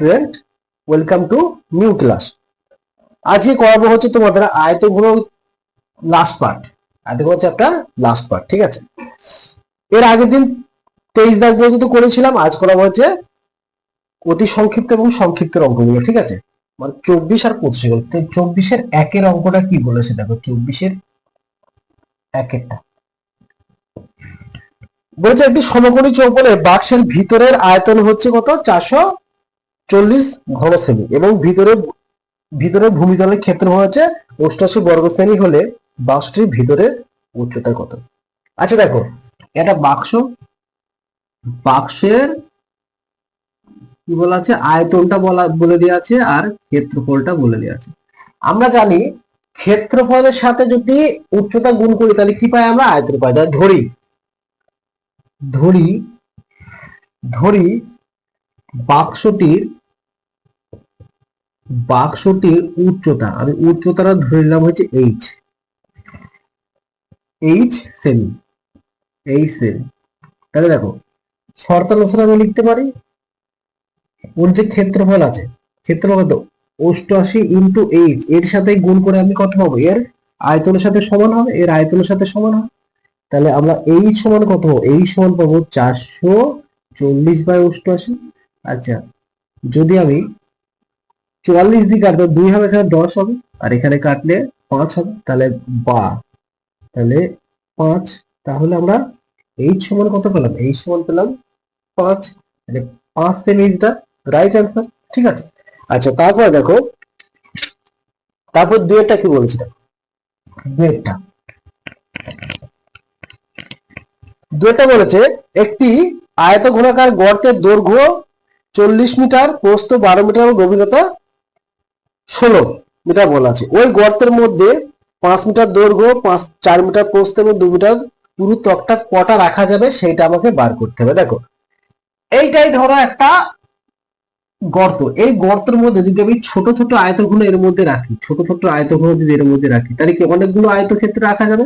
Student welcome to new class আজকে করাবো হচ্ছে তোমাদের আয়তঘন লাস্ট পার্ট আয়তঘন চ্যাপ্টার লাস্ট পার্ট ঠিক আছে? এর আগের দিন তেইশ দাগ পর্যন্ত করেছিলাম, আজ করাবো হচ্ছে অতি সংক্ষিপ্ত এবং সংক্ষিপ্তের অঙ্কগুলো, ঠিক আছে? মানে চব্বিশ আর পঁচিশ এগুলো। চব্বিশের একের অঙ্কটা কি বলেছে দেখো, চব্বিশের একেরটা। বলেছে একটি সমকোণী চৌকোণে বাক্সের ভিতরের আয়তন হচ্ছে কত? চারশো চল্লিশ ঘন সেমি এবং ভিতরে ভিতরে ভূমিতলের ক্ষেত্র হচ্ছে অষ্টাশি বর্গ সেমি হলে বাক্সটির ভিতরে উচ্চতা কত? আচ্ছা দেখো এটা বাক্স, বাক্সের কি বলা আছে? আয়তনটা বলা, বলে দেওয়া আছে আর ক্ষেত্রফলটা বলে দেওয়া আছে। আমরা জানি ক্ষেত্রফলের সাথে যদি উচ্চতা গুণ করি, তাহলে কি পাই আমরা? আয়তন পাই। ধরি ধরি ধরি বাক্সটির বাক্সটির উচ্চতা, আমি উচ্চতাটা ধরে নিলাম হচ্ছে এইচ এইচ সেমি এইচ সেমি তাহলে দেখো, শর্তানুসারে আমি লিখতে পারি, ওর যে ক্ষেত্রফল আছে, ক্ষেত্রফল কত? অষ্টআশি ইন্টু এইচ এর সাথে গুণ করে আমি কত পাবো? এর আয়তনের সাথে সমান হবে, এর আয়তনের সাথে সমান হবে। তাহলে আমরা এই সমান কত এই সমান পাবো চারশো চল্লিশ বাই অষ্টআশি। আচ্ছা যদি আমি চুয়াল্লিশ দিয়ে কাটবো দুই হবে, এখানে দশ হবে, আর এখানে কাটলে পাঁচ হবে, তাহলে বা। তাহলে পাঁচ, তাহলে আমরা এই সমান কত পেলাম? এই সমান পেলাম পাঁচ, তাহলে পাঁচ সেমিটা রাইট অ্যান্সার ঠিক আছে? আচ্ছা তারপর দেখো, তারপর দুয়েরটা কি বলছি? দেখো দুয়েরটা দুয়েরটা বলেছে, একটি আয়ত ঘনাকার গর্তের দৈর্ঘ্য চল্লিশ মিটার, প্রস্থ বারো মিটার গভীরতা ষোলো মিটার বলা আছে। ওই গর্তের মধ্যে পাঁচ মিটার দৈর্ঘ্য, পাঁচ, চার মিটার প্রস্থ এবং দু মিটার পুরো ত্বকটা কটা রাখা যাবে সেইটা আমাকে বার করতে হবে। দেখো, এইটাই ধরো একটা গর্ত। এই গর্তের মধ্যে যদি আমি ছোট ছোট আয়তগুলো এর মধ্যে রাখি, ছোট ছোট আয়তগুলো যদি এর মধ্যে রাখি, তাহলে কি অনেকগুলো আয়তক্ষেত্রে রাখা যাবে?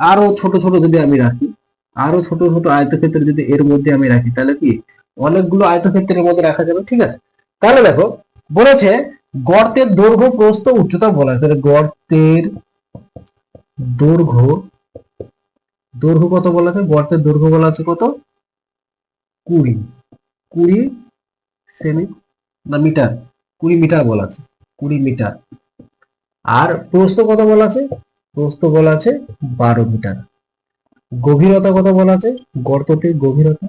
আরও ছোট ছোট যদি আমি রাখি, আরও ছোট ছোট আয়তক্ষেত্র যদি এর মধ্যে আমি রাখি, তাহলে কি অনেকগুলো আয়তক্ষেত্রের মধ্যে রাখা যাবে, ঠিক আছে? তাহলে দেখো, বলেছে গর্তের দৈর্ঘ্য প্রস্থ উচ্চতা বলা আছে তাহলে গর্তের দৈর্ঘ্য দৈর্ঘ্য কত বলা আছে? গর্তের দৈর্ঘ্য বলা আছে কত? কুড়ি। কুড়ি সেমি না মিটার? কুড়ি মিটার বলা আছে। কুড়ি মিটার। আর প্রস্থ কত বলা আছে? প্রস্থ বলা আছে বারো মিটার। গভীরতা কত বলা আছে? গর্তটির গভীরতা।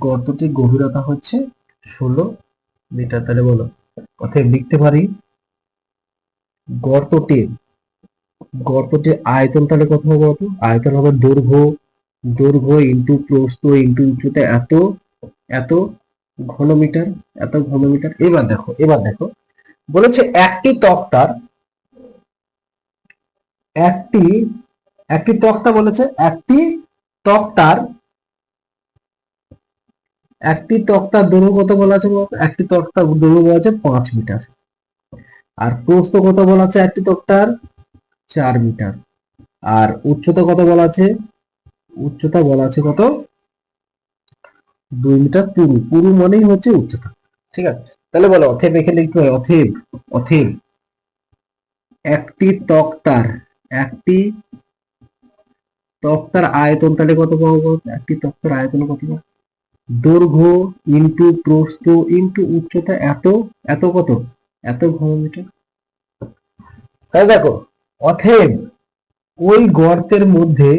গর্তটির গভীরতা হচ্ছে ষোলো মিটার। তাহলে বলো। অতএব লিখতে পারি গর্তটির গর্তটির আয়তন তাহলে কত হবে কত আয়তন হবে দৈর্ঘ্য দৈর্ঘ্য ইন্টু প্রস্থ ইন্টু উচ্চতা এত এত ঘনমিটার এত ঘনমিটার এবার দেখো এবার দেখো। বলেছে একটি তক্তার, একটি একটি তক্তা বলেছে একটি তক্তার একটি তক্তার দৈর্ঘ্য কত বলা আছে? একটি তক্তার দৈর্ঘ্য বলা আছে পাঁচ মিটার। আর প্রস্থ কত বলা আছে একটি তক্তার? চার মিটার। আর উচ্চতা কত বলা আছে? উচ্চতা বলা আছে কত? দুই মিটার পুরু। পুরু মানেই হচ্ছে উচ্চতা। ঠিক আছে? তাহলে বলো, অথেব এখানে লিখতে হয়? অথেব অথেব। একটি তক্তার একটি তক্তার আয়তন তাহলে কত পাবো একটি তক্তার আয়তন কত পাবো? দৈর্ঘ্য ইন্টু প্রস্থ ইন্টু উচ্চতা এত এত কত? এত ঘনমিটার তাহলে দেখো অথেব ওই গর্তের মধ্যে,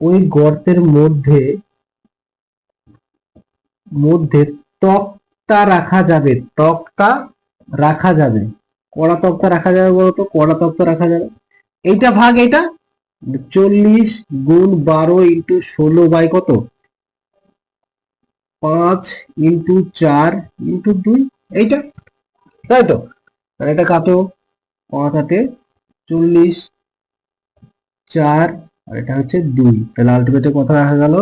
ওই গর্তের মধ্যে মধ্যে তক্তা রাখা যাবে, তক্তা রাখা যাবে। কড়া তক্তা রাখা যাবে বলতো? কড়া তক্তা রাখা যাবে। এইটা ভাগ এটা চল্লিশ গুণ বারো ইন্টু ষোলো বাই কত? পাঁচ ইন্টু চার ইন্টু দুই, এইটা? তাই তো? তাহলে এটা কাটো। পাঁচ হাতে চল্লিশ, চার, আর এটা হচ্ছে দুই। তাহলে আলটিমেটে কত দেখা গেল?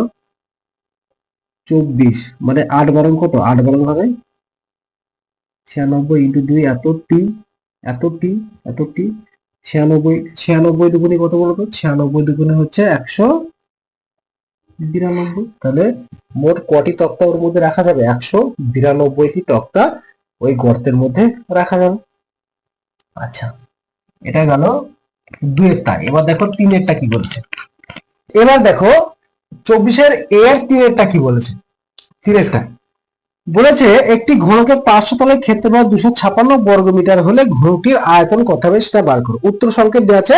চব্বিশ। মানে আট বারং কত? আট বারং হবে? ছিয়ানব্বই ইন্টু দুই এত টি এত টি এত টি ছিয়ানব্বই ছিয়ানব্বই দুগুণে কত বলতো? ছিয়ানব্বই দুগুণে হচ্ছে একশো বিরানব্বই তাহলে মোট কটি তক্তা ওর মধ্যে রাখা যাবে? একশো বিরানব্বইটি তক্তা ওই গর্তের মধ্যে রাখা যাবে। আচ্ছা এটা গেল দুয়েরটা এবার দেখো তিনেরটা কি বলছে। এবার দেখো চব্বিশের এর তিনেরটা কি বলেছে? তিনেরটা। বলেছে, একটি ঘনকের পাঁচশো তলের ক্ষেত্রফল দুশো ছাপান্ন বর্গমিটার হলে ঘনকটির আয়তন কত হবে সেটা বার করো। উত্তর সংকেত দেওয়া আছে,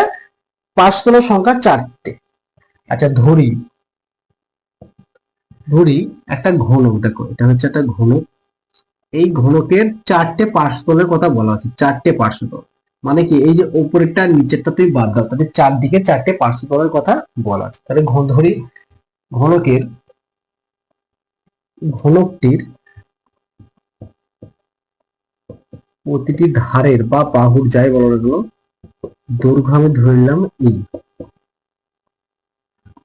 পাঁচশো তলের সংখ্যা চারটে। আচ্ছা ধরি। ধরি একটা ঘনক, দেখো, এটা হচ্ছে একটা ঘনক। এই ঘনকের চারটে পার্শ্বতলের কথা বলা হচ্ছে, চারটে পার্শ্বতল। মানে কি, এই যে উপরেরটা নিচেরটা তুই বাদ দাও, তাহলে চারদিকে চারটে পার্শ্বতলের কথা বলা আছে তাহলে ঘন, ধরি, ঘনকের, ঘনকটির প্রতিটি ধারের বা বাহুর, যাই বলো কেন, দৈর্ঘ্য আমি নিলাম ই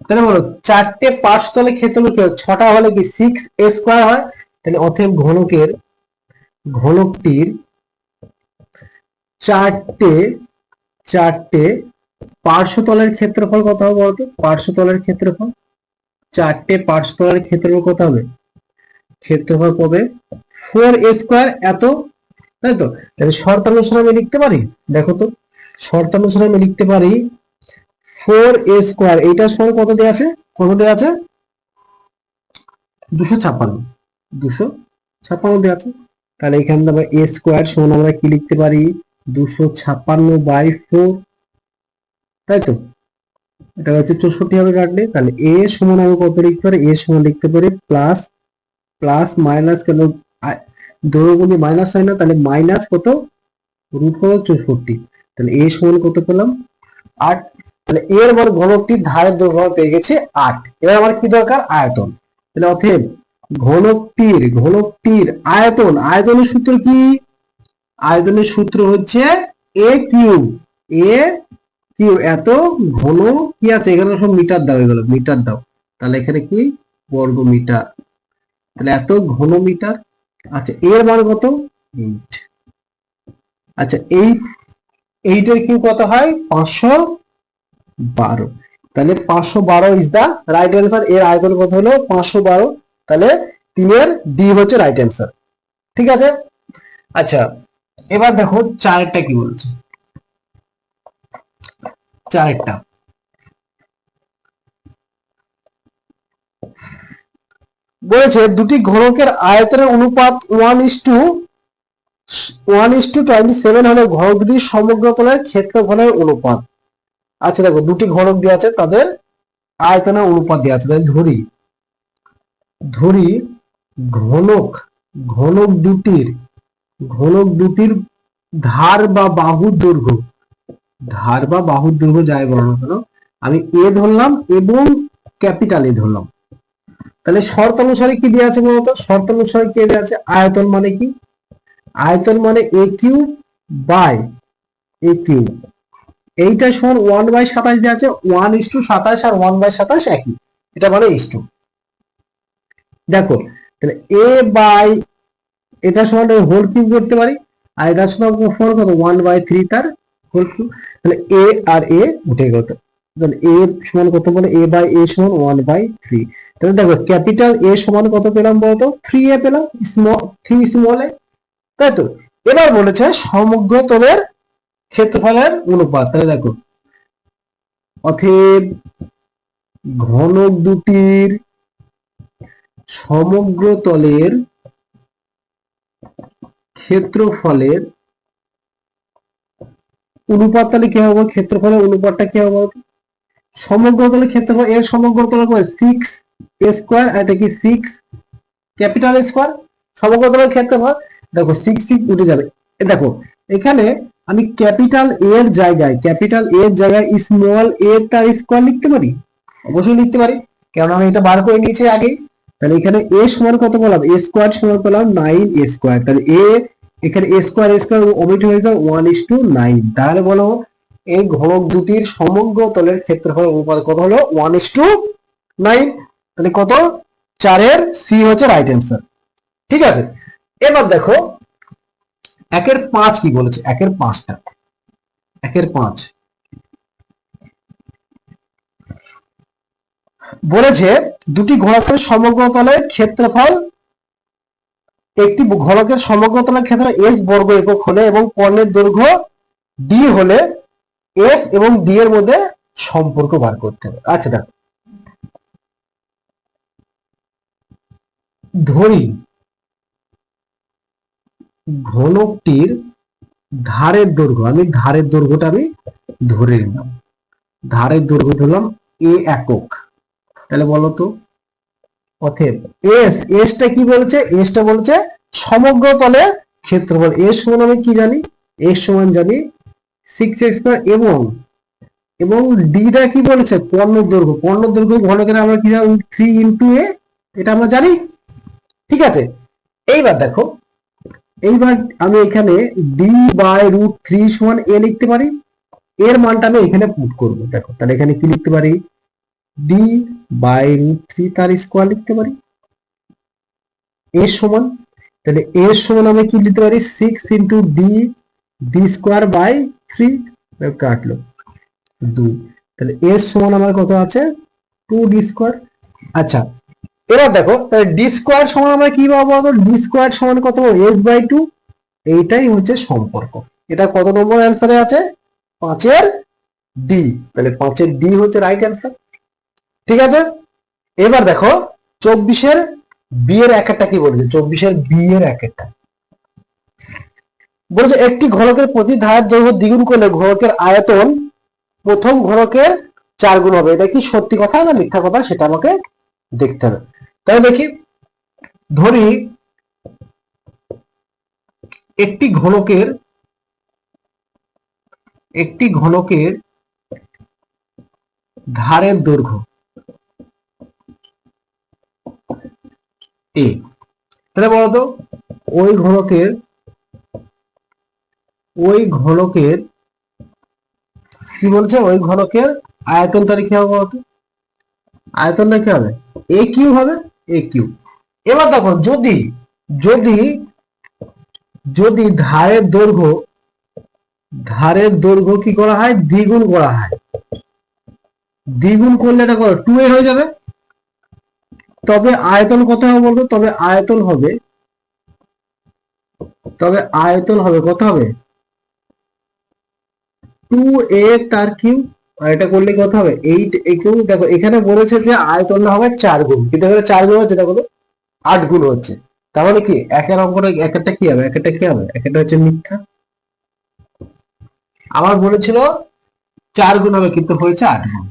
তাহলে বলো, চারটে পাঁচতলে ক্ষেত্রফল কি? ছটা হলে কি সিক্স এ স্কোয়ার হয়? তাহলে অতএব ঘনকের ঘনকটির চারটে চারটে পার্শ্বতলের ক্ষেত্রফল কত হবে বলতো পার্শ্বতলের ক্ষেত্রফল? চারটে পার্শ্বতলের ক্ষেত্রফল কত হবে? ক্ষেত্রফল পাবে ফোর এ স্কোয়ার এত? তাই তো? তাহলে শর্তানুসারে আমি লিখতে পারি? দেখো তো, শর্তানুসারে আমি লিখতে পারি ফোর এ স্কোয়ার। এইটার সমান কত দেওয়া আছে? কত দেওয়া আছে? দুশো ছাপ্পান্ন। দুশো ছাপ্পান্ন দেওয়া আছে। তাহলে এখানে আমরা এ স্কোয়ার সমান আমরা কি লিখতে পারি? দুশো ছাপ্পান্ন বাই ফোর। তাই তো? এটা হচ্ছে চৌষট্টি হবে কাটলে তাহলে এ সমান আমি কত লিখতে পারি? এ সমান লিখতে পারি প্লাস প্লাস মাইনাস কেন? দৌড়গুলি মাইনাস হয় না, তাহলে মাইনাস কত? রুট কত চৌষট্টি। তাহলে এ সমান কত পেলাম? আট এর মান ঘনকটির ধারের দৈর্ঘ্য পেয়ে গেছে আট। এবার আমার কি দরকার? আয়তন। তাহলে অতএব ঘনকটির ঘনকটির আয়তন, আয়তনের সূত্র কি? আয়তনের সূত্র হচ্ছে এ কিউ এ কিউ এত ঘন কি আছে? এখানে সব মিটার দাও, এগুলো মিটার দাও। তাহলে এখানে কি? বর্গ মিটার। তাহলে এত ঘন মিটার। আচ্ছা এর মান কত? এইট আচ্ছা এই, এইটার কি কত হয়? পাঁচশো বারো। তাহলে পাঁচশো বারো ইজ দা রাইট অ্যান্সার এর আয়তন কত হলো? পাঁচশো বারো। তাহলে তিনের ডি হচ্ছে রাইট অ্যান্সার ঠিক আছে? আচ্ছা এবার দেখো চারেরটা কি বলছে? চারেরটা। বলেছে দুটি ঘনকের আয়তনের অনুপাত one is to one is to twenty seven হলে ঘনক দুটির সমগ্র তলের ক্ষেত্রফলের অনুপাত। আচ্ছা দেখো, দুটি ঘনক দেওয়া আছে, তাদের আয়তনের অনুপাত দেওয়া আছে। তাহলে ধরি ধরি ঘনক ঘনক দুটির ঘনক দুটির ধার বা বাহুর দৈর্ঘ্য। ধার বা বাহুর দৈর্ঘ্য যাই বলো না কেন, আমি এ ধরলাম এবং ক্যাপিটাল এ ধরলাম। তাহলে শর্ত অনুসারে কি দেওয়া আছে বলতো? শর্ত অনুসারে কি দেওয়া আছে? আয়তন মানে কি? আয়তন মানে a cube by a cube এইটা সমান ওয়ান বাই সাতাশ দেওয়া আছে ওয়ান ইস টু সাতাশ আর ওয়ান বাই সাতাশ একই। এটা মানে ইস টু দেখো, তাহলে এ বাই এটা সমান হোল কিউব করতে পারি, আর এটা সমান ফোর কত? ওয়ান বাই থ্রি তার হোল কিউব তাহলে এ আর এ উঠে গেল। তাহলে এ সমান কত বলে? এ বাই এ সমান ওয়ান বাই থ্রি তাহলে দেখো ক্যাপিটাল এ সমান কত পেলাম বলতো? থ্রি এ পেলাম স্মল থ্রি স্মল এ। তাই তো? এবার বলেছে সমগ্র তলের ক্ষেত্রফলের অনুপাত। তাহলে দেখো অথেব ঘনক দুটির সমগ্র তলের ক্ষেত্রফলের অনুপাত তাহলে কি হবে? ক্ষেত্রফলের অনুপাতটা কি হবে? সমগ্র তলের ক্ষেত্রফল, এর সমগ্র তলের সিক্স স্কোয়ার এটা কি সিক্স ক্যাপিটাল স্কোয়ার সমগ্র তলের ক্ষেত্রফল, দেখো সিক্স সিক্স উঠে যাবে। দেখো, এখানে আমি ক্যাপিটাল এ এর জায়গায় ক্যাপিটাল এ এর জায়গায় স্মল এ তার স্কোয়ার লিখতে পারি? অবশ্যই লিখতে পারি। কারণ আমি এটা বার করে নিয়েছি আগে। তাহলে এখানে এ সমান কত পেলাম? এ স্কোয়ার সমান পেলাম নাইন এ স্কোয়ার তাহলে এ এখানে A square A square omit হয়ে গেল ওয়ান ইস টু নাইন তাহলে বলো এই ঘনক দুটির সমগ্র তলের ক্ষেত্রফল অনুপাত কত হলো? ওয়ান ইস টু নাইন তাহলে কত? চারের সি হচ্ছে রাইট অ্যান্সার ঠিক আছে? এবার দেখো একের পাঁচ কি বলেছে? একের পাঁচটা। একের পাঁচ। বলেছে, দুটি ঘনকের সমগ্র তলের ক্ষেত্রফল একটি ঘনকের সমগ্র তলের ক্ষেত্রে এস বর্গ একক হলে এবং কর্ণের দৈর্ঘ্য ডি হলে এস এবং ডি এর মধ্যে সম্পর্ক বার করতে হবে। আচ্ছা দেখো। ধরি ঘনকটির ধারের দৈর্ঘ্য, আমি ধারের দৈর্ঘ্যটা আমি ধরে নিলাম। ধারের দৈর্ঘ্য ধরলাম এ একক। তাহলে বলো তো, অতএব এস এসটা কি বলছে? এসটা বলছে সমগ্র তলে ক্ষেত্রফল। এস সমান আমি কি জানি? এস সমান জানি সিক্স এক্স এবং এবং ডিটা কি বলেছে? পণ্য দৈর্ঘ্য। পণ্য দৈর্ঘ্য ঘনকের আমরা কি জানি? থ্রি ইন্টু এ এটা আমরা জানি। ঠিক আছে? এইবার দেখো এইবার আমি এখানে ডি বাই রুট থ্রি সমান এ লিখতে পারি। এর মানটা আমি এখানে পুট করব। দেখো, তাহলে এখানে কি লিখতে পারি? ডি বাই রুট থ্রি তার স্কোয়ার লিখতে পারি। এর সমান, তাহলে এর সমান আমি কি লিখতে পারি? Six into d d square by three কাটলো। দুই তাহলে এর সমান আমার কত আছে? টু ডি স্কোয়ার আচ্ছা এবার দেখো, তাহলে ডি স্কোয়ার সমান আমরা কি পাবো বলতো? ডি স্কোয়ার সমান কত এস বাই টু এইটাই হচ্ছে সম্পর্ক। এটা কত নম্বর অ্যান্সারে আছে? পাঁচের ডি তাহলে পাঁচের ডি হচ্ছে রাইট অ্যান্সার ঠিক আছে? এবার দেখো, চব্বিশের বি এর একটা কি বলেছে? চব্বিশের বি এর একটা বলেছে, একটি ঘনকের প্রতি ধারের দৈর্ঘ্য দ্বিগুণ করলে ঘনকের আয়তন প্রথম ঘনকের চার গুণ হবে। এটা কি সত্যি কথা না মিথ্যা কথা? সেটা আমাকে দেখতে হবে। তাহলে দেখি, ধরি একটি ঘনকের একটি ঘনকের ধারের দৈর্ঘ্য এ তাহলে বলতো, ওই ঘনকের ওই ঘনকের, কি বলছে? ওই ঘনকের আয়তন কি হবে বলতো? আয়তনটা কি হবে? এ কিউ হবে? কিউ এবার দেখো, যদি যদি যদি ধারের দৈর্ঘ্য ধারের দৈর্ঘ্য কি করা হয়? দ্বিগুণ করা হয়। দ্বিগুণ করলে টু এ হয়ে যাবে। তবে আয়তন কত হবে বলতো? তবে আয়তন হবে, তবে আয়তন হবে, কত হবে? টু এ তার কিউ আর এটা করলে কত হবে? এইট এ কিউ দেখো, এখানে বলেছে যে আয়তনটা হবে চার গুণ। কিন্তু এখানে চার গুণ হচ্ছে, দেখো আট গুণ হচ্ছে। তার মানে কি? একের অঙ্কটা এক একটা কি হবে? এক একটা কি হবে? এক একটা হচ্ছে মিথ্যা। আমার বলেছিল, চার গুণ হবে, কিন্তু হয়েছে আট গুণ।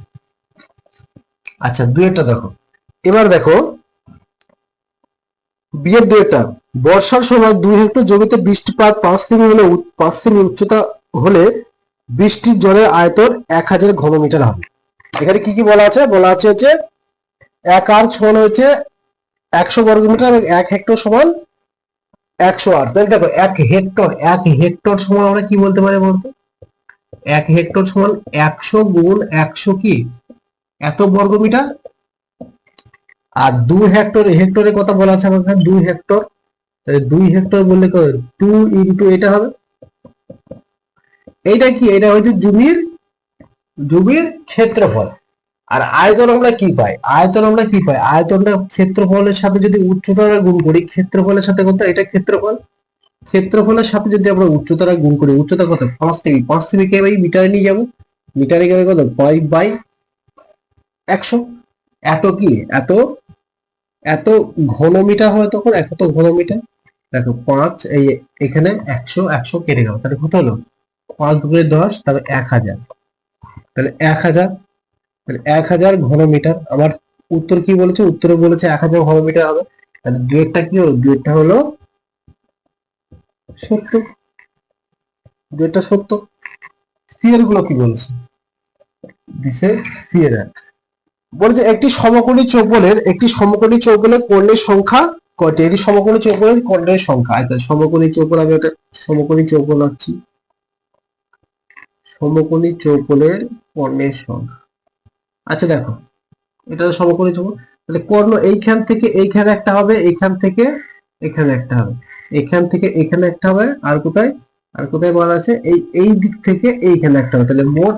আচ্ছা দুয়েরটা দেখো। এবার দেখো, বিয়ের দুয়েরটা বর্ষার সময় দুই হেক্টর জমিতে বৃষ্টিপাত পাঁচ সেমি হলে পাঁচ সেমি উচ্চতা হলে বৃষ্টির জলের আয়তন এক হাজার ঘনমিটার হবে। এখানে কি কি বলা আছে? বলা আছে হচ্ছে এক আর সমান হয়েছে একশো বর্গমিটার এবং এক হেক্টর সমান একশো আট। তাহলে দেখো, এক হেক্টর এক হেক্টর সমান আমরা কি বলতে পারি বলতো? এক হেক্টর সমান একশো গুণ একশো কি? এত বর্গমিটার আর দুই হেক্টর হেক্টরের কথা বলা আছে আমার দুই হেক্টর। দুই হেক্টর বললে টু ইন্টু এটা হবে। এইটা কি? এটা হচ্ছে জমির জমির ক্ষেত্রফল। আর আয়তন আমরা কি পাই? আয়তন আমরা কি পাই? আয়তনটা ক্ষেত্রফলের সাথে যদি উচ্চতারা গুণ করি, ক্ষেত্রফলের সাথে কত? এটা ক্ষেত্রফল। ক্ষেত্রফলের সাথে যদি আমরা উচ্চতারা গুণ করি, উচ্চতা কত? পাঁচ সেমি পাঁচ থেকে কে ভাই? মিটারে নিয়ে যাব। মিটারে গেলে কত? ফাইভ বাই একশো। এত কি? এত এত ঘন মিটার হয় তখন? এত ঘন মিটার? দেখো, পাঁচ, এই এখানে একশো একশো কেটে গেল। তাহলে কত হলো? পাঁচ দুপুরে দশ, তাহলে এক হাজার। তাহলে এক হাজার, তাহলে এক হাজার ঘনমিটার। আমার উত্তর কি বলেছে? উত্তরে বলেছে এক হাজার ঘনমিটার হবে। তাহলে দুয়েরটা কি হলো? দুয়েরটা হলো সত্য দুয়েরটা সত্য সিএরগুলো কি বলছে? দিছে সিএর বলছে একটি সমকোণী চৌকোণের, একটি সমকোণী চৌকোণের কর্ণের সংখ্যা কয়টি? একটি সমকোণী চৌকোণের কর্ণের সংখ্যা। আচ্ছা সমকোণী চৌকোণ আমি একটা সমকোণী চৌকোণ আঁকছি। সমকোণী চৌকোণের কর্ণের সংখ্যা। আচ্ছা দেখো, এটা সমকোণী চৌকোণ তাহলে কর্ণ এইখান থেকে এইখানে একটা হবে, এইখান থেকে এখানে একটা হবে। এখান থেকে এখানে একটা হবে, আর কোথায়? আর কোথায় বলা আছে? এই এই দিক থেকে এইখানে একটা হবে। তাহলে মোট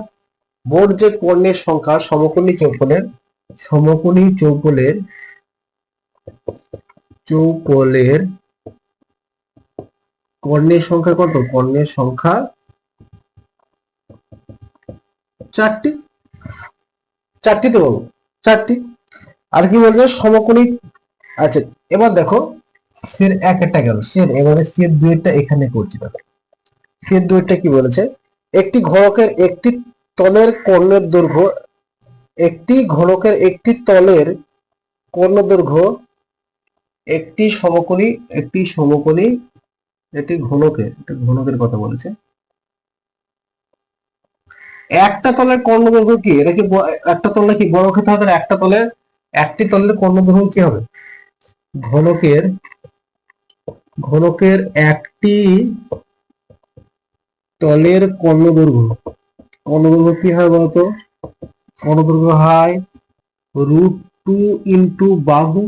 মোট যে কর্ণের সংখ্যা সমকোণী চৌকোণের সমকোণী চৌকোলের চৌকোলের কর্ণের সংখ্যা কত? কর্ণের সংখ্যা চারটি? চারটি তো বলো, চারটি। আর কি বলছে? সমকোণী আচ্ছা এবার দেখো, সের এক একটা গেল। সের, এবারে সের দুইটা এখানে করছি দেখো। সের দুইটা কি বলেছে? একটি ঘনকের একটি তলের কর্ণের দৈর্ঘ্য, একটি ঘনকের একটি তলের কর্ণ দৈর্ঘ্য, একটি সমকোণী একটি সমকোণী, একটি ঘনকের, একটা ঘনকের কথা বলেছে। একটা তলের কর্ণ দৈর্ঘ্য কি? এটা কি একটা তলে কি বড় ক্ষেত্রে হবে একটা তলের? একটি তলের কর্ণ দৈর্ঘ্য কি হবে? ঘনকের ঘনকের একটি তলের কর্ণ দৈর্ঘ্য কর্ণ দৈর্ঘ্য কি হয় বলতো? কর্ণ দৈর্ঘ্য হয় রুট টু ইন্টু বাহু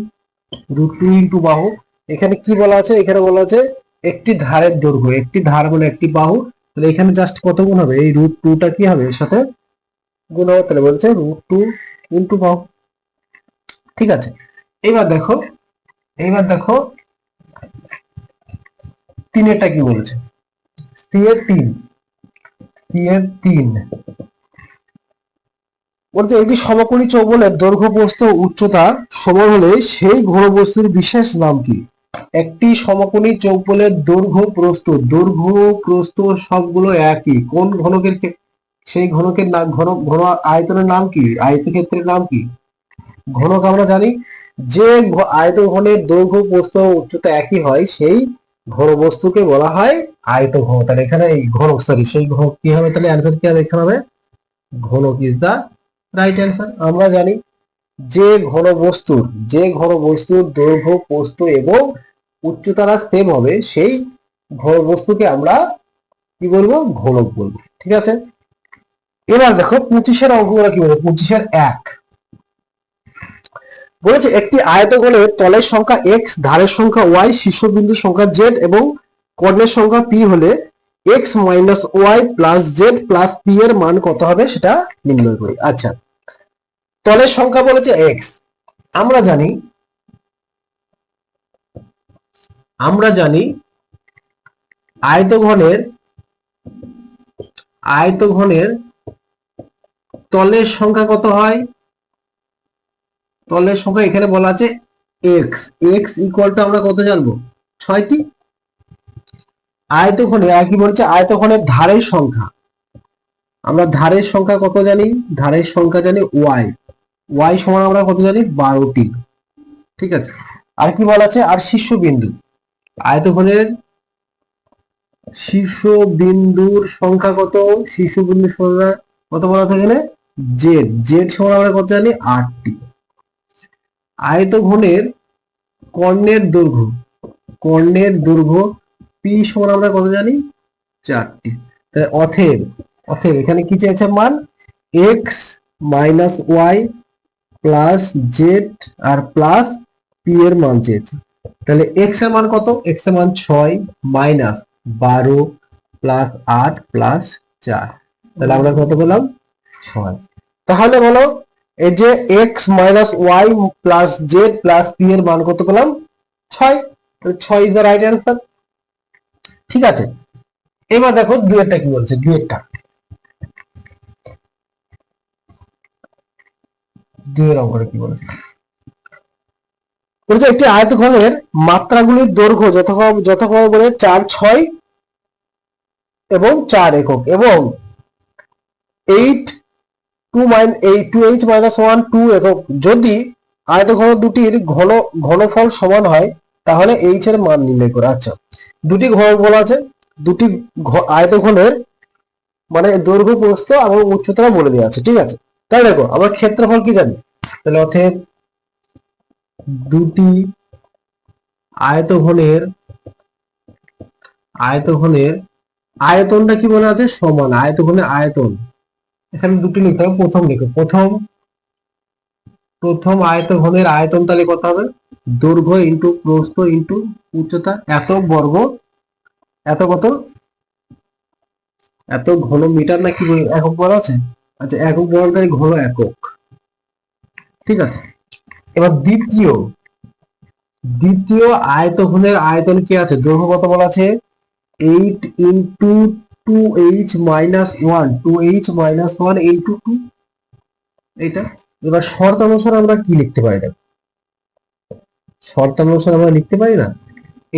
রুট টু ইন্টু বাহু। এখানে কি বলা আছে? এখানে বলা আছে একটি ধারের দৈর্ঘ্য, একটি ধার মানে একটি বাহু। তাহলে এখানে জাস্ট কত গুণ হবে? এই রুট টুটা কি হবে? এর সাথে গুণ হবে, তাহলে বলছে রুট টু ইন্টু বাহু ঠিক আছে। এবার দেখো এইবার দেখো, তিনেরটা কি বলেছে? সি এর তিন। সি এর তিন। বলছে একটি সমকোণী চৌবলের দৈর্ঘ্য প্রস্থ উচ্চতা সমান হলে সেই ঘনবস্তুর বিশেষ নাম কি? একটি সমকোণী চৌপলের দৈর্ঘ্য প্রস্থ দৈর্ঘ্য প্রস্থ সবগুলো একই। কোন ঘনকের সেই ঘনকের নাম ঘন ঘন আয়তনের নাম কি? আয়তক্ষেত্রের নাম কি? ঘনক আমরা জানি, যে আয়তঘনের দৈর্ঘ্য প্রস্থ উচ্চতা একই হয়, সেই ঘনবস্তুকে বলা হয় আয়তঘন। তাহলে এখানে এই ঘনক সরি সেই ঘনক কি হবে? তাহলে অ্যান্সার কি হবে? এখানে হবে, ঘনক ইজ দা রাইট অ্যান্সার আমরা জানি যে ঘনবস্তুর যে ঘনবস্তুর দৈর্ঘ্য প্রস্থ এবং উচ্চতারা সেম হবে, সেই ঘন বস্তুকে আমরা কি বলব? ঘনক বলব। ঠিক আছে? এবার দেখো পঁচিশের অঙ্কগুলো কি বলব পঁচিশের এক। বলেছে একটি আয়তগোলের তলের সংখ্যা এক্স ধারের সংখ্যা ওয়াই শীর্ষবিন্দুর সংখ্যা জেড এবং কর্ণের সংখ্যা পি হলে x minus y plus z plus p এর মান কত হবে? সেটা নির্ণয় করি। আচ্ছা। তলের সংখ্যা বলেছে এক্স আমরা জানি আমরা জানি আয়তঘনের আয়তঘনের তলের সংখ্যা কত হয়? তলের সংখ্যা এখানে বলা আছে এক্স এক্স ইকুয়াল টু আমরা কত জানব? ছয়টি। আয়তঘনের আর কি বলছে? আয়তঘনের ধারের সংখ্যা। আমরা ধারের সংখ্যা কত জানি? ধারের সংখ্যা জানি ওয়াই ওয়াই সমান আমরা কত জানি? বারোটি। ঠিক আছে? আর কি বলা আছে? আর শীর্ষবিন্দু। আয়তঘনের শীর্ষবিন্দুর সংখ্যা কত? শীর্ষবিন্দুর সংখ্যা কত বলা আছে এখানে? জেড জেড সমান আমরা কত জানি? আটটি। আয়তঘনের কর্ণের দৈর্ঘ্য। কর্ণের দৈর্ঘ্য পি সমান আমরা কত জানি? চারটি। তাহলে অথেব অথেব এখানে কি চেয়েছে মান? X minus y plus z আর প্লাস পি এর মান চেয়েছে। তাহলে এক্সের মান কত? এক্সের মান ছয় মাইনাস বারো প্লাস আট প্লাস চার। তাহলে আমরা কত পেলাম? ছয়। তাহলে বলো, এই যে x minus y plus z plus p এর মান কত পেলাম? ছয়। ছয় ইজ দ্য রাইট অ্যান্সার ঠিক আছে। এবার দেখো দুয়েরটা কি বলছে? দুয়েরটা দুয়ের অঙ্কটা কি বলেছে? বলছে একটি আয়তঘনের মাত্রাগুলির দৈর্ঘ্য যথাক্রম যথাক্রম বলে চার, ছয় এবং চার একক এবং এইট টু মাইন এই two h minus one two একক। যদি আয়তঘন দুটির ঘন ঘনফল সমান হয়, তাহলে এইচ এর মান নির্ণয় করে। আচ্ছা দুটি ঘন বলা আছে। দুটি আয়তঘনের মানে দৈর্ঘ্য প্রস্থ এবং উচ্চতা বলে দেওয়া আছে। ঠিক আছে? তাই দেখো আমরা ক্ষেত্রফল কি জানি? তাহলে অতএব দুটি আয়তঘনের আয়তঘনের আয়তনটা কি বলা আছে? সমান আয়তঘনের আয়তন। এখানে দুটি লিখতে হবে, প্রথম লিখো। প্রথম প্রথম আয়তঘনের আয়তন তাহলে কত হবে? দৈর্ঘ্য ইন্টু প্রস্থ ইন্টু উচ্চতা। এত বর্গ, এত কত? এত ঘন মিটার নাকি একক বলা আছে? আচ্ছা একক বর্গকারী ঘন একক। ঠিক আছে? এবার দ্বিতীয়। দ্বিতীয় আয়তঘনের আয়তন কি আছে? দৈর্ঘ্য কত বলা আছে? Eight into two h minus one two h minus one into two এইটা? এবার শর্ত অনুসারে আমরা কি লিখতে পারি দেখো। শর্ত অনুসারে আমরা লিখতে পারি না?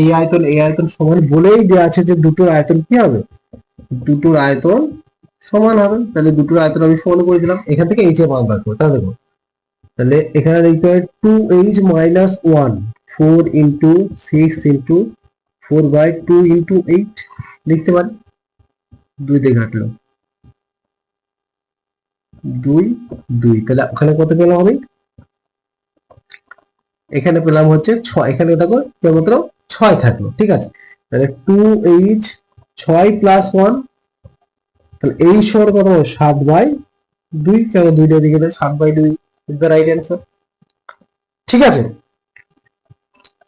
এই আয়তন এই আয়তন সমান বলেই দেওয়া আছে যে দুটোর আয়তন কি হবে? দুটোর আয়তন সমান হবে। তাহলে দুটোর আয়তন আমি সমান করে দিলাম। এখান থেকে এইচ এর মান বার করব, তাহলে দেখো। তাহলে এখানে লিখতে হবে two h minus one four into six into four by two into eight লিখতে পারি? দুই দিয়ে ঘাটলো দুই দুই। তাহলে ওখানে কত পেলাম আমি? এখানে পেলাম হচ্ছে ছয়। এখানে দেখো কেবলমাত্র ছয় থাকল, ঠিক আছে? তাহলে টু এইচ ছয় প্লাস ওয়ান তাহলে এই সর কত? সাত বাই দুই। কেন দুইটা দিকে সাত বাই দুই ইজ দ্য রাইট অ্যান্সার ঠিক আছে?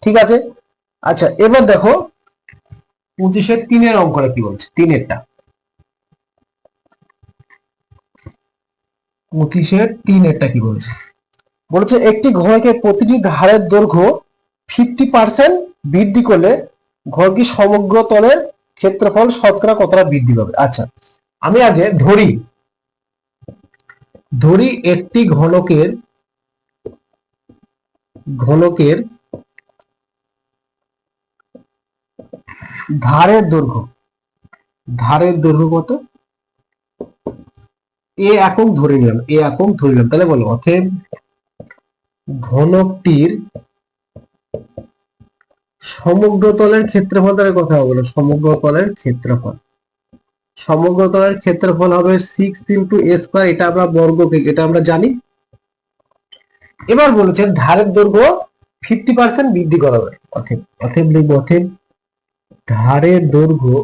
ঠিক আছে? আচ্ছা এবার দেখো পঁচিশের তিনের অঙ্কটা কি বলছে? তিনেরটা। পঁচিশের তিনেরটা কি বলছে? বলছে, একটি ঘরকে প্রতিটি ধারের দৈর্ঘ্য ফিফটি পার্সেন্ট বৃদ্ধি করলে ঘর কি সমগ্র তলের ক্ষেত্রফল শতকরা কতটা বৃদ্ধি পাবে? আচ্ছা আমি আগে ধরি। ধরি একটি ঘনকের ঘনকের ধারের দৈর্ঘ্য। ধারের দৈর্ঘ্য কত? এ একক ধরে নিলাম, এ একক ধরে নিলাম। তাহলে বলো, অতএব ঘনকটির সমগ্র তলের ক্ষেত্রফল তাহলে কথা বলো? সমগ্র তলের ক্ষেত্রফল। সমগ্র তলের ক্ষেত্রফল হবে সিক্স ইন্টু এ স্কোয়ার এটা আমরা বর্গ এটা আমরা জানি। এবার বলেছেন ধারের দৈর্ঘ্য ফিফটি পার্সেন্ট বৃদ্ধি করা হবে। অথেব অথেব লিখব অথেব ধারের দৈর্ঘ্য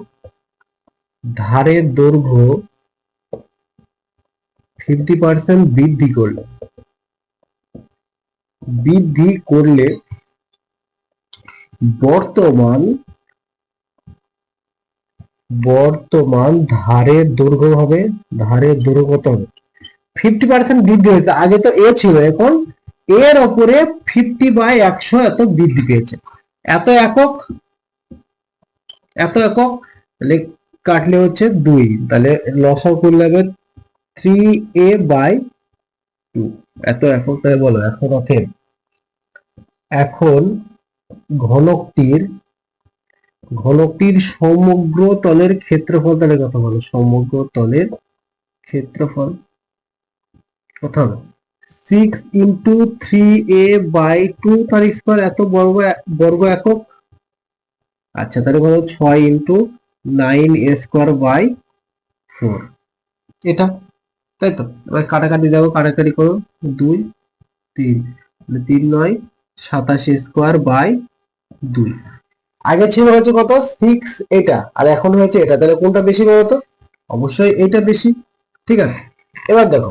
ধারের দৈর্ঘ্য ফিফটি পার্সেন্ট বৃদ্ধি করলে বৃদ্ধি করলে বর্তমান বর্তমান ধারের দৈর্ঘ্য হবে ধারের দৈর্ঘ্য হবে। ফিফটি পার্সেন্ট বৃদ্ধি হয়েছে। আগে তো এ ছিল, এখন এর ওপরে ফিফটি বাই একশো এত বৃদ্ধি পেয়েছে। এত একক এত একক, তাহলে কাটলে হচ্ছে দুই, তাহলে লসাও করলে হবে থ্রি এ বাই টু এত একক, তাহলে বলো, এখন অথেব এখন ঘনকটির ঘনকটির সমগ্র তলের ক্ষেত্রফল, তাহলে কথা বলো, সমগ্র তলের ক্ষেত্রফল কত হবে six into three a by two তার স্কোয়ার এত বর্গ বর্গ একক? আচ্ছা তাহলে বলো ছয় into nine a square by four এটা, তাই তো? এবার কাটাকাটি দেখো, কাটাকাটি করো। দুই, তিন তিন নয়, সাতাশি স্কোয়ার বাই দুই। আগে ছিল হচ্ছে কত? সিক্স এটা। আর এখন হয়েছে এটা। তাহলে কোনটা বেশি বলতো অবশ্যই এটা বেশি। ঠিক আছে? এবার দেখো।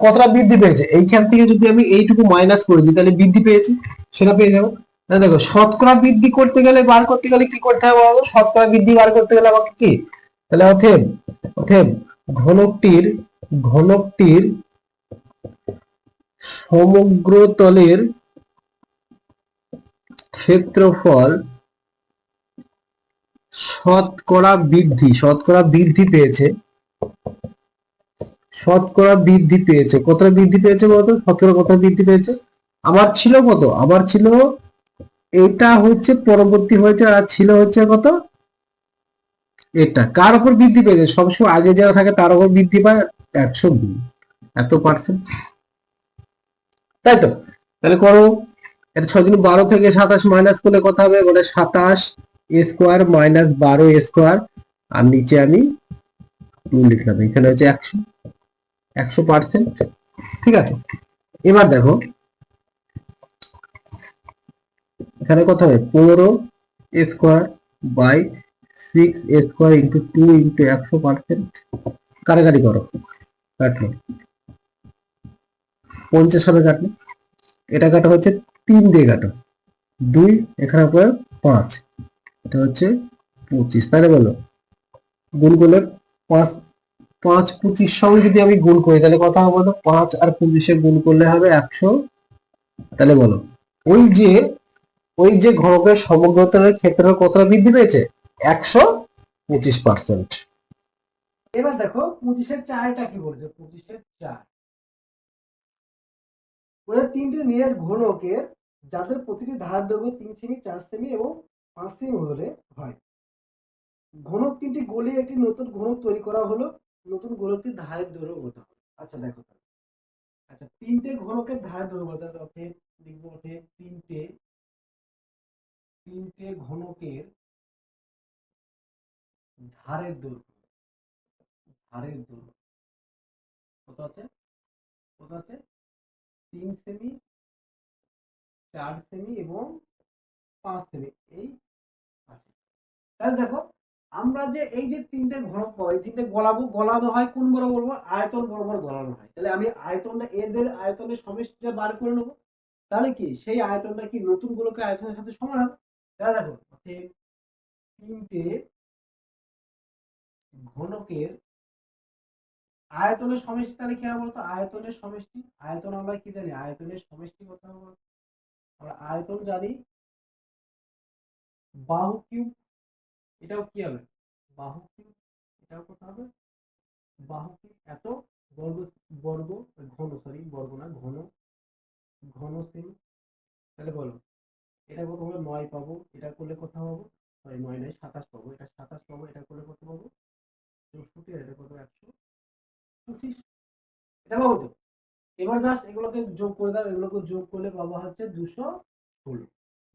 কতটা বৃদ্ধি পেয়েছে? এইখান থেকে যদি আমি এইটুকু মাইনাস করে দিই, তাহলে বৃদ্ধি পেয়েছি? সেটা পেয়ে যাব। দেখো, শতকরা বৃদ্ধি করতে গেলে, বার করতে গেলে কি করতে হবে বলো শতকরা বৃদ্ধি বার করতে গেলে আমাকে কি? তাহলে অথেব অথেব ঘনকটির ঘনকটির সমগ্র তলের ক্ষেত্রফল শতকরা বৃদ্ধি শতকরা বৃদ্ধি পেয়েছে। শতকরা বৃদ্ধি পেয়েছে। কতটা বৃদ্ধি পেয়েছে বলতো? শতকরা কত বৃদ্ধি পেয়েছে? আমার ছিল কত? আমার ছিল, এটা হচ্ছে পরবর্তী হয়েছে আর ছিল হচ্ছে কত? এটা। কার উপর বৃদ্ধি পেয়েছে? সবসময় আগে যারা থাকে তার উপর বৃদ্ধি পায় একশো দুই এত পার্সেন্ট তাই তো? তাহলে করো, এটা ছয় দিন বারো থেকে সাতাশ মাইনাস করলে কত হবে? বলে সাতাশ। স্কোয়ার মাইনাস বারো স্কোয়ার আর নিচে আমি টু লিখলাম। এখানে হচ্ছে একশো একশো পার্সেন্ট ঠিক আছে? এবার দেখো, এখানে কত হবে পনেরো square by six square into two into একশো পার্সেন্ট কাটাকাটি করো। কাটলো। পঞ্চাশ হবে কাটলো। এটা কাটা হচ্ছে তিন দিয়ে কাটো। দুই, এখানে পরে পাঁচ। এটা হচ্ছে পঁচিশ, তাহলে বলো। গুণ করলে পাঁচ পাঁচ পঁচিশ সঙ্গে যদি আমি গুণ করি, তাহলে কত হবে বলো? পাঁচ আর পঁচিশে গুণ করলে হবে একশো। তাহলে বলো, ওই যে ওই যে ঘনকের সমগ্রতলের ক্ষেত্রের কতটা বৃদ্ধি পেয়েছে? একশো পঁচিশ পার্সেন্ট এবার দেখো, পঁচিশের চারটা কি বলছে? পঁচিশের চার। ওরা তিনটে নিরেট ঘনকের, যাদের প্রতিটি ধার দৈর্ঘ্য তিন সেমি, চার সেমি এবং পাঁচ সেমি হলে হয়। ঘনক তিনটি গলিয়ে একটি নতুন ঘনক তৈরি করা হলো। নতুন ঘনকটি ধারের দৈর্ঘ্য আচ্ছা দেখো। আচ্ছা তিনটে ঘনকের ধারের দৈর্ঘ্য? অতএব লিখব অতএব তিনটে তিনটে ঘনকের ধারের দৈর্ঘ্য। ধারের দৈর্ঘ্য। কত আছে? কত আছে? তিন সেমি, চার সেমি এবং পাঁচ সেমি। এই তাহলে দেখো, আমরা যে এই যে তিনটে ঘনক পাবো, এই তিনটে গলাবো, গলানো হয় কোন বড় বলব আয়তন বরাবর গলানো হয়। তাহলে আমি আয়তনটা এদের আয়তনের সমষ্টিটা বার করে নেব। তাহলে কি? সেই আয়তনটা কি? নতুন গুলোকে আয়তনের সাথে সমান হবে। তাহলে দেখো তিনটে ঘনকের আয়তনের সমষ্টি, তাহলে কি হবে বলতো? আয়তনের সমষ্টি। আয়তন আমরা কি জানি? আয়তনের সমষ্টি বলতো? আমরা আয়তন জানি বাহু কিউব এটাও কি হবে? বাহু কিউব এটাও কত হবে? বাহু এত বর্গ বর্গ ঘন সরি বর্গ না, ঘন ঘন সেমি তাহলে বলো, এটা কত হবে? নয় পাবো। এটা করলে কত পাবো? সরি নয় নয়, সাতাশ পাবো। এটা সাতাশ পাবো, এটা করলে কত পাবো? চৌষট্টি, আর এটা কত? একশো পঁচিশ। এটা পাবো তো? এবার জাস্ট এগুলোকে যোগ করে দাও। এগুলোকে যোগ করলে পাবো হচ্ছে দুশো ষোলো।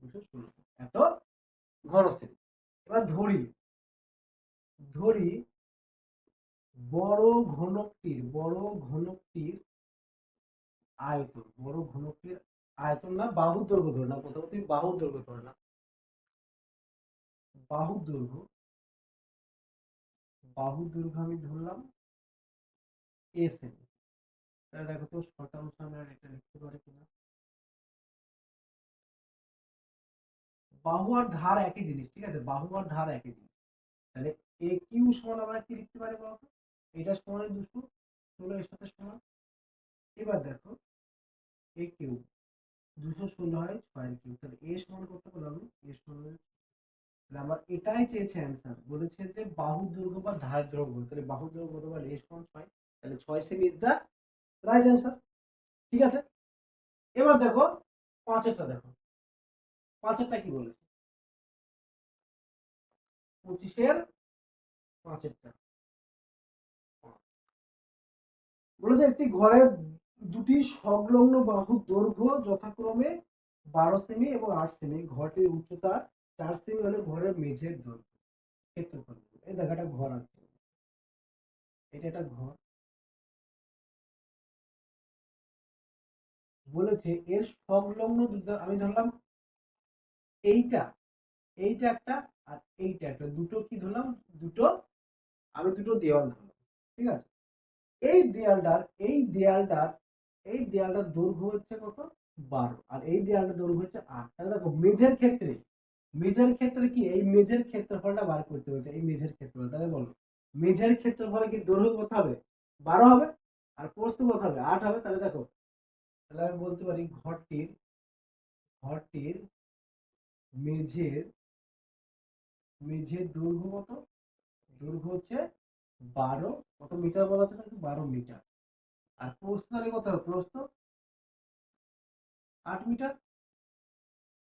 দুশো ষোলো। এত ঘন সেমি এবার ধরি। ধরি বড় ঘনকটির বড় ঘনকটির আয়তন, বড় ঘনকটির আয়তন না, বাহু দৈর্ঘ্য ধরে না প্রথমত বাহু দৈর্ঘ্য ধরে না বাহু দৈর্ঘ্য বাহু দৈর্ঘ্য আমি ধরলাম এ সেমি তাহলে দেখো তো শতাংশ আমি আর এটা লিখতে পারি কিনা। বাহু আর ধার একই জিনিস, ঠিক আছে? বাহু আর ধার একই জিনিস। তাহলে এ কিউ সমান আমরা কি লিখতে পারি বলতো? এটা সমান দুশো, ষোলো এর সাথে সমান। এবার দেখো এ কিউ দুশো ষোলো হয় ছয়ের কিউ তাহলে এ সমান করতে পারলাম এ সমান তাহলে আমার এটাই চেয়েছে অ্যান্সার বলেছে যে বাহু দৈর্ঘ্য বা ধার দৈর্ঘ্য তাহলে বাহু দৈর্ঘ্য বলে এ সমান ছয়, তাহলে ছয় সেমি ইজ দ্য রাইট অ্যান্সার ঠিক আছে? এবার দেখো, পাঁচেরটা দেখো। পাঁচেরটা কি বলেছে? পঁচিশের পাঁচেরটা বলেছে, একটি ঘরের দুটি সংলগ্ন বাহুর দৈর্ঘ্য যথাক্রমে বারো সেমি এবং আট সেমি। ঘরটির উচ্চতা চার সেমি হলে ঘরের মেঝের দৈর্ঘ্য। ক্ষেত্রফল এই দেখাটা ঘর আছে। এটা একটা ঘর। বলেছে, এর সংলগ্ন আমি ধরলাম এইটা এইটা একটা আর এইটা একটা। দুটো কি ধরলাম? দুটো আমি দুটো দেওয়াল ধরলাম, ঠিক আছে? এই দেয়ালটার এই দেয়ালটার এই দেয়ালটার দৈর্ঘ্য হচ্ছে কত? বারো। আর এই দেয়ালটার দৈর্ঘ্য হচ্ছে আট। তাহলে দেখো, মেঝের ক্ষেত্রে মেঝের ক্ষেত্রে কি? এই মেঝের ক্ষেত্রফলটা বার করতে হয়েছে, এই মেঝের ক্ষেত্রফল। তাহলে বলো, মেঝের ক্ষেত্রফলে কি দৈর্ঘ্য কত হবে? বারো হবে? আর প্রস্থ কত হবে? আট হবে? তাহলে দেখো, তাহলে আমি বলতে পারি ঘরটির ঘরটির মেঝের মেঝের দৈর্ঘ্য কত? দৈর্ঘ্য হচ্ছে বারো, কত মিটার বলা আছে? নাকি বারো মিটার। আর প্রস্থ তাহলে কত প্রস্থ আট মিটার।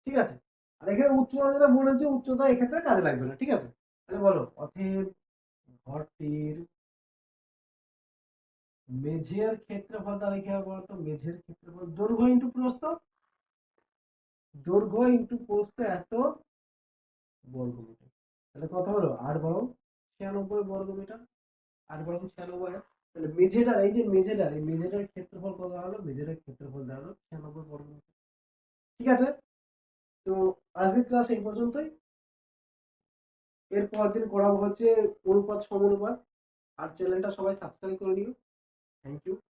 ঠিক আছে? আর এখানে উচ্চতা যেটা বলেছে উচ্চতা এক্ষেত্রে কাজে লাগবে না। ঠিক আছে? তাহলে বলো, অতএব ঘরটির মেঝের ক্ষেত্রফল তাহলে কি হবে বলতো? মেঝের ক্ষেত্রফল দৈর্ঘ্য ইন্টু প্রস্থ দৈর্ঘ্য ইন্টু প্রস্থ এত বর্গমিটার। তাহলে কত হলো? আট বরং ছিয়ানব্বই বর্গ মিটার আট বরং ছিয়ানব্বই। তাহলে মেঝেটার, এই যে মেঝেটার, এই মেঝেটার ক্ষেত্রফল কত দাঁড়াল? মেঝেটার ক্ষেত্রফল দাঁড়াল ছিয়ানব্বই বর্গমিটার। ঠিক আছে? তো আজকের ক্লাস এই পর্যন্তই। এর পরের দিন করাবো হচ্ছে অনুপাত, সমানুপাত। আর চ্যানেলটা সবাই সাবস্ক্রাইব করে নিও। Thank you